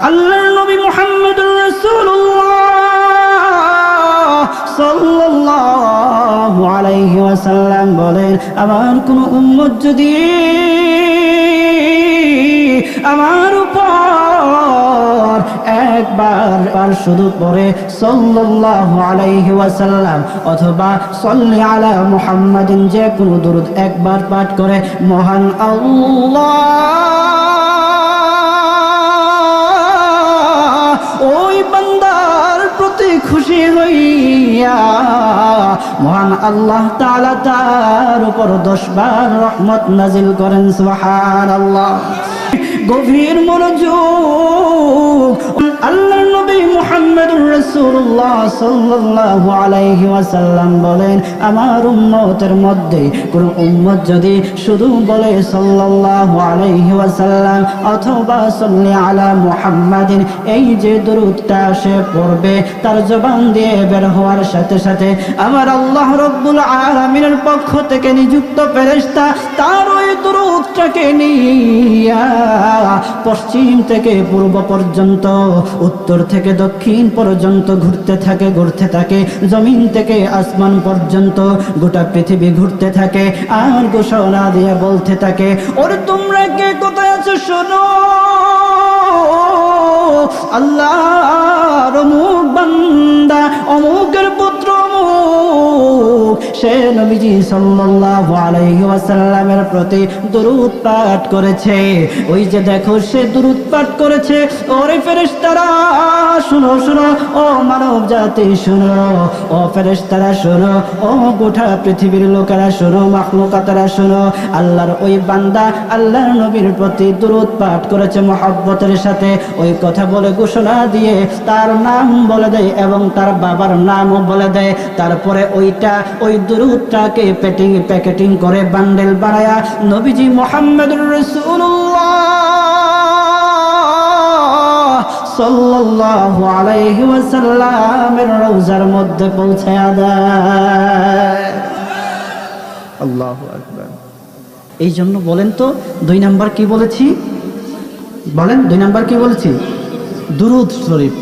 আল্লাহর নবী মুহাম্মদুর রাসূলুল্লাহ বলেন, আমার কোন উম্মত যদি আমার উপর একবার বার শুধু পড়ে সাল্লাল্লাহু আলাইহি ওয়াসাল্লাম অথবা সাল্লি আলা মুহাম্মাদিন যে কোনো দরুদ একবার পাঠ করে, মহান আল্লাহ ওই বান্দার প্রতি খুশি হইয়া, মহান আল্লাহ তালা তার উপর দশ বার রহমত নাজিল করেন, সুবহানাল্লাহ। গভীর মনোযোগ আল্লাহ এই যে সে পড়বে, তার জবান দিয়ে বের হওয়ার সাথে সাথে আমার আল্লাহ রব্বুল আলামিনের পক্ষ থেকে নিযুক্ত ফেরেশতা তার ওই দরুদটাকে নিয়া পশ্চিম থেকে পূর্ব পর্যন্ত, উত্তর থেকে দক্ষিণ পর্যন্ত ঘুরতে থাকে ঘুরতে থাকে। জমিন থেকে আসমান পর্যন্ত গোটা পৃথিবী ঘুরতে থাকে। আর ঘোষণা দিয়ে বলতে থাকে, ওরে তোমরা কে কোথায় আছো শোনো? আল্লাহর অমুক বান্দা, অমুকের পুত্র সে নবীজি সাল্লাল্লাহু আলাইহি ওয়াসাল্লামের প্রতি দরুদ পাঠ করেছে। ওই যে দেখো, সে দরুদ পাঠ করেছে। ওরে ফেরেশতারা, শুনো শুনো, ও মানব জাতি শুনো। ও ফেরেশতারা, শুনো। ও গোটা পৃথিবীর লোকেরা, শুনো, মাখলুকাতেরা, শুনো। আল্লাহর ওই বান্দা, আল্লাহর নবীর প্রতি দরুদ পাঠ করেছে মহব্বতের সাথে। ওই কথা বলে ঘোষণা দিয়ে তার নাম বলে দেয় এবং তার বাবার নামও বলে দেয়। তারপরে ওইটা, ওই দুরুদটাকে প্যাকিং প্যাকেটিং করে বান্ডেল বানায়া নবীজি আল্লাহু আকবার। এই জন্য বলেন তো, দুই নাম্বার কি বলেছি? বলেন, দুই নাম্বার কি বলেছি? দুরুদ শরীফ।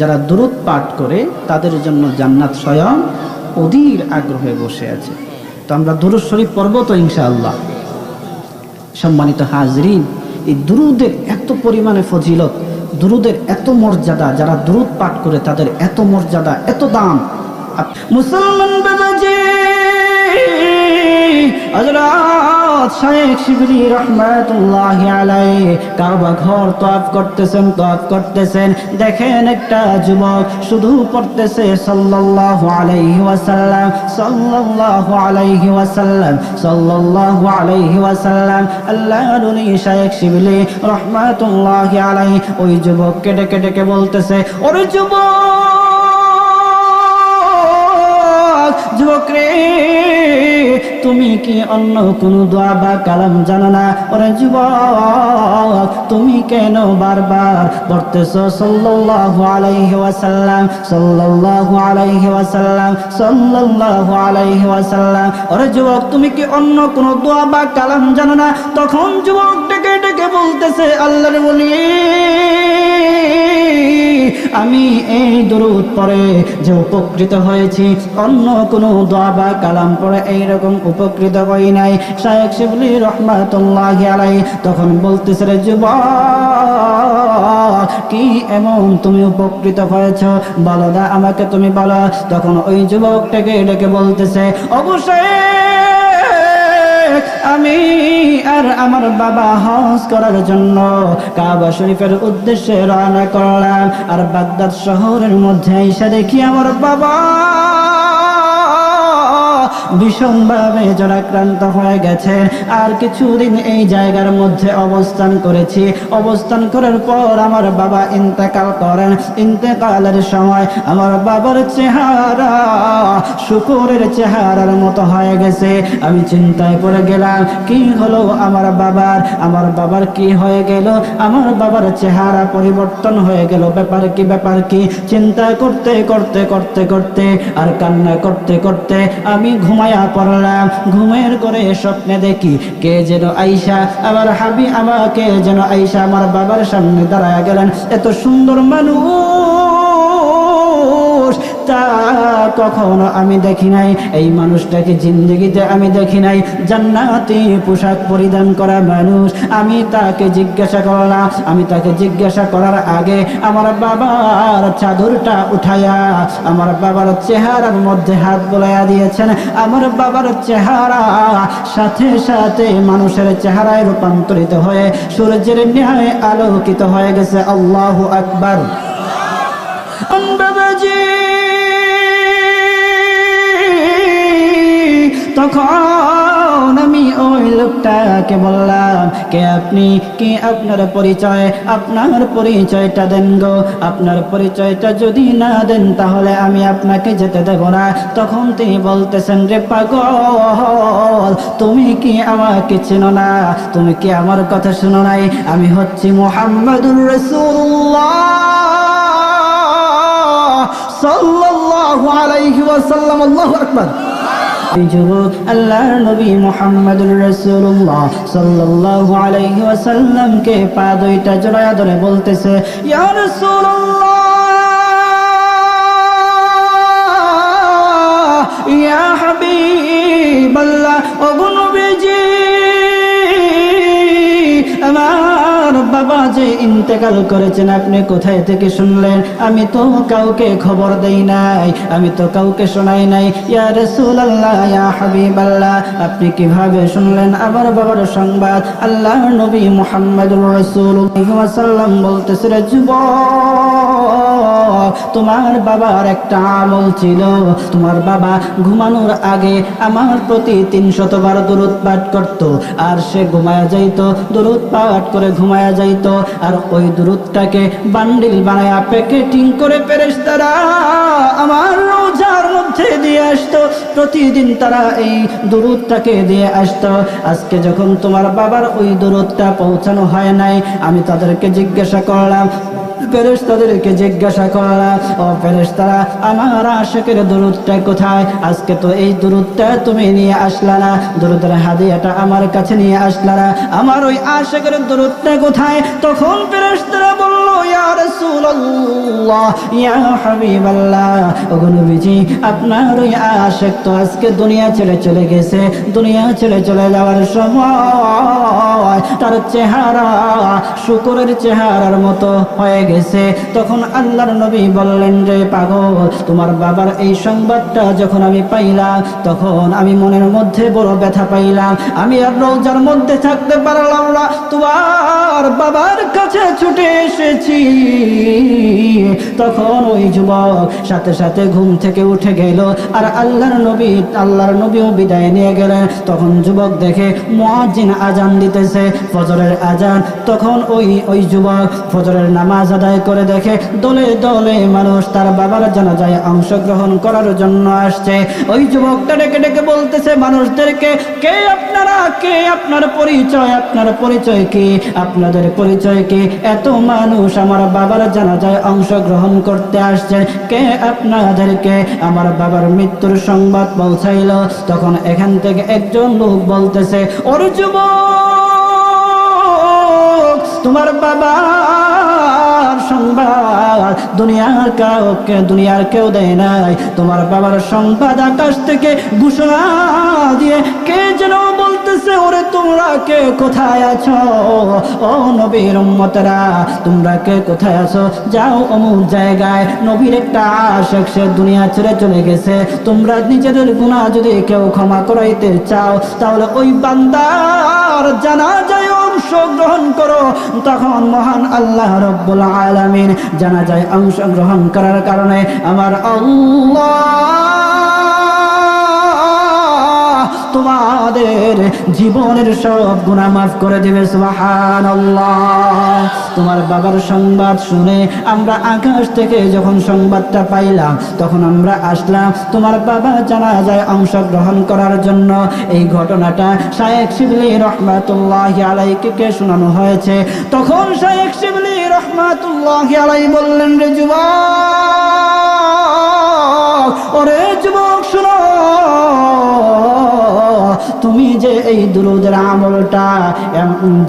যারা দুরুদ পাঠ করে, তাদের জন্য জান্নাত স্বয়ং অধীর আগ্রহে বসে আছে। তো আমরা দুরুদ শরীফ পড়ব তো ইনশাআল্লাহ। সম্মানিত হাজরিন, এই দুরুদের এত পরিমাণে ফজিলত, দুরুদের এত মর্যাদা, যারা দুরুদ পাঠ করে, তাদের এত মর্যাদা, এত দাম। মুসলমান বাবাজি হযরত শাইখ শিবলি রহমাতুল্লাহি আলাইহি কাবা ঘর তওয়াফ করতেছেন তওয়াফ করতেছেন। দেখেন একটা যুবক শুধু পড়তেছে সাল্লাল্লাহু আলাইহি ওয়াসাল্লাম, সাল্লাল্লাহু আলাইহি ওয়াসাল্লাম, সাল্লাল্লাহু আলাইহি ওয়াসাল্লাম। আল্লাহর নবী শাইখ শিবলি রহমাতুল্লাহি আলাইহি ওই যুবককে ডেকে ডেকে বলতেছে, ওরে যুবক যুবক তুমি কি অন্য কোন দোয়া বা কালাম জানো না? ওরে যুবক, তুমি কেন বারবার পড়তেছ সাল্লাল্লাহু আলাইহি ওয়াসাল্লাম, সাল্লাল্লাহু আলাইহি ওয়াসাল্লাম, সাল্লাল্লাহু আলাইহি ওয়াসাল্লাম? ওরে যুবক, তুমি কি অন্য কোন দোয়া বা কালাম জানো না? তখন যুবক ডেকে ডেকে বলতেছে, আল্লাহর বলি আমি এই দরুদ পরে যে উপকৃত হয়েছি। অন্য কোনো দোয়া বা কালাম পরে এইরকম উপকৃত হই নাই। শায়েখ শিবলি রহমাতুল্লাহ আলাই তখন বলতেছে, রে যুবক, কি এমন তুমি উপকৃত হয়েছ? বলো না আমাকে তুমি বলো। তখন ওই যুবকটাকে ডেকে বলতেছে, অবশ্যই আমি আর আমার বাবা হজ করার জন্য কাবা শরীফের উদ্দেশ্যে রওনা করলাম। আর বাগদাদ শহরের মধ্যে এসে দেখি আমার বাবা। ভীষণভাবে জরাক্রান্ত হয়ে গেছেন। আর কিছুদিন এই জায়গার মধ্যে অবস্থান করেছি। অবস্থান করার পর আমার বাবা ইন্তেকাল করেন। ইন্তেকালের সময় আমার বাবার চেহারা শুকুরের চেহারার মতো হয়ে গেছে। আমি চিন্তায় পড়ে গেলাম, কি হলো আমার বাবার? আমার বাবার কি হয়ে গেল? আমার বাবার চেহারা পরিবর্তন হয়ে গেল। ব্যাপার কি ব্যাপার কি? চিন্তা করতে করতে করতে করতে, আর কান্না করতে করতে আমি ঘুমায়া পড়লাম, ঘুমের করে স্বপ্নে দেখি কে যেন আইসা আবার হাবি আমাকে যেন আইসা, আমার বাবার সামনে দাঁড়ায় গেলেন। এত সুন্দর মানুষ। তা কখনো আমি দেখি নাই। এই মানুষটাকে জিন্দগিতে আমি দেখি নাই। জান্নাতি পোশাক পরিধান করা মানুষ। আমি তাকে জিজ্ঞাসা করলাম আমি তাকে জিজ্ঞাসা করার আগে আমার বাবার চাদরটা উঠাইয়া আমার বাবার চেহারার মধ্যে হাত বোলাইয়া দিয়েছেন। আমার বাবার চেহারা সাথে সাথে মানুষের চেহারায় রূপান্তরিত হয়ে সূর্যের ন্যায় আলোকিত হয়ে গেছে। আল্লাহ আকবার। বাবাজি। তখন আমি ওই লোকটাকে বললাম, কে আপনি? কে আপনার পরিচয়? আপনার পরিচয়টা দেন গো। আপনার পরিচয়টা যদি না দেন তাহলে আমি আপনাকে যেতে দেব না। তখন তিনি বলতেছেন, রে পাগল, তুমি কি আমাকে চেনো না? তুমি কি আমার কথা শুনো নাই? আমি হচ্ছি মোহাম্মদুর রসুল্লাহ সাল্লাল্লাহু আলাইহি ওয়াসাল্লাম। আল্লাহু আকবার। যুবক নবী মুহাম্মদুর রাসূলুল্লাহ সাল্লাল্লাহু আলাইহি ওয়াসাল্লামকে পা দুইটা জড়ায়া ধরে বলতেছে, ইয়া রাসূলুল্লাহ, ইয়া হাবিবাল্লাহ, ওগো নবীজি বাবা যে ইন্তেকাল করেছেন, আপনি কোথায় থেকে শুনলেন? আমি তো কাউকে খবর দেই নাই, আমি তো কাউকে শোনাই নাই। ইয়া রাসূলুল্লাহ, ইয়া হাবিবাল্লাহ, আপনি কীভাবে শুনলেন? আমার বাবার সংবাদ আল্লাহ নবী মুহাম্মদুর রাসূলুল্লাহ সাল্লাম বলতেছে, রে যুবক, তোমার বাবার একটা আমল ছিল। তোমার বাবা ঘুমানোর আগে আমার প্রতি তিনশত বার দূরত পাঠ করত, আর সে ঘুমায়া যাইত দূরত পাঠ করে ঘুমায়া যাইত। আর ওই দূরত্বটাকে বান্ডিল বানায়া প্যাকেটিং করে পেরেস তারা আমার রোজার মধ্যে দিয়ে আসতো। প্রতিদিন তারা এই দূরত্বটাকে দিয়ে আসতো। আজকে যখন তোমার বাবার ওই দূরত্বটা পৌঁছানো হয় নাই, আমি তাদেরকে জিজ্ঞাসা করলাম ফেরেশতাদেরকে জিজ্ঞাসা করা, ও ফেরেশতারা, আমার আশেকের দূরত্বটা কোথায়? আজকে তো এই দূরত্বটা তুমি নিয়ে আসলা না। হাদিয়াটা আমার কাছে নিয়ে আসলা না। আমার ওই আশেকের দূরত্বটা কোথায়? তখন আপনার ওই আশেক তো আজকে দুনিয়া ছেড়ে চলে গেছে। দুনিয়া ছেড়ে চলে যাওয়ার সময় তার চেহারা শুকরের চেহারার মতো হয়ে গেছে তখন আল্লাহর নবী বললেন, রে পাগল, তোমার বাবার এই সংবাদটা যখন আমি পাইলাম, তখন আমি মনের মধ্যে বড় ব্যথা পাইলাম। আমি আর রোজার মধ্যে থাকতে পারলাম না। তোমার বাবার কাছে ছুটে এসেছি। তখন ওই যুবক সাথে সাথে ঘুম থেকে উঠে গেল আর আল্লাহর নবী, আল্লাহর নবীও বিদায় নিয়ে গেলেন। তখন যুবক দেখে মুয়াজ্জিন আজান দিতেছে, ফজরের আজান তখন ওই ওই যুবক ফজরের নামাজ আদায় করে দেখে দলে দলে মানুষ তার বাবার জানাজায় অংশগ্রহণ করার জন্য আসছে। ওই যুবকটা ডেকে ডেকে বলতেছে, মানুষদেরকে কে আপনারা? কে আপনার পরিচয়? আপনার পরিচয় কি? আপনাদের পরিচয় কি? এত মানুষ আমার বাবার জানাজায় অংশগ্রহণ করতে আসছেন কে আপনাদেরকে? আমার বাবার মৃত্যুর সংবাদ পৌঁছাইল। তখন এখান থেকে একজন লোক বলতেছে যুবক, তোমার সংবাদ দুনিয়ার কাউকে, দুনিয়ার কেউ দেয় নাই। তোমার বাবার সংবাদ আকাশ থেকে ঘোষণা দিয়ে কে যেন বলতেছে, ওরে, তোমরা কে? কোথায় আছো? ও নবীর উম্মতেরা, তোমরা কে? কোথায় আছো? যাও অমুক জায়গায়। নবীর একটা আশেক, সে দুনিয়া ছেড়ে চলে গেছে। তোমরা নিজেদের গুনাহ যদি কেউ ক্ষমা করাইতে চাও, তাহলে ওই বান্দার জানা যায় অংশগ্রহণ করো। তখন মহান আল্লাহ রব্বুল আলামিন জানা যায় অংশগ্রহণ করার কারণে আমার আল্লাহ তোমাদের জীবনের সব গুণা মাফ করে দেবে তোমার বাবার সংবাদ শুনে আমরা আকাশ থেকে যখন সংবাদটা পাইলাম, তখন আমরা আসলাম তোমার বাবা জানা যায় অংশগ্রহণ করার জন্য। এই ঘটনাটা শায়েক শিবলি রহমাতুল্লাহ আলাইকে শোনানো হয়েছে? তখন শায়েক শিবলি রহমাতুল্লাহ আলাই বললেন, রে যুবক, ওরে যুবক, শুনো। এই দুরুদের আমলটা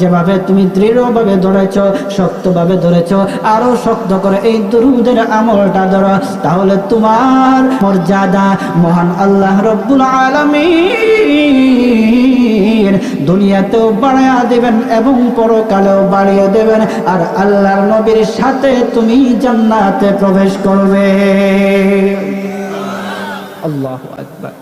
যেভাবে তুমি দৃঢ়ভাবে ধরেছ, শক্তভাবে ধরেছ, আরও শক্ত করে এই দুরুদের আমলটা ধরো, তাহলে তোমার মর্যাদা মহান আল্লাহ রব্বুল আলমীর দুনিয়াতেও বাড়াইয়া দেবেন এবং পরকালেও বাড়িয়ে দেবেন, আর আল্লাহর নবীর সাথে তুমি জান্নাতে প্রবেশ করবে। আল্লাহ আকবার।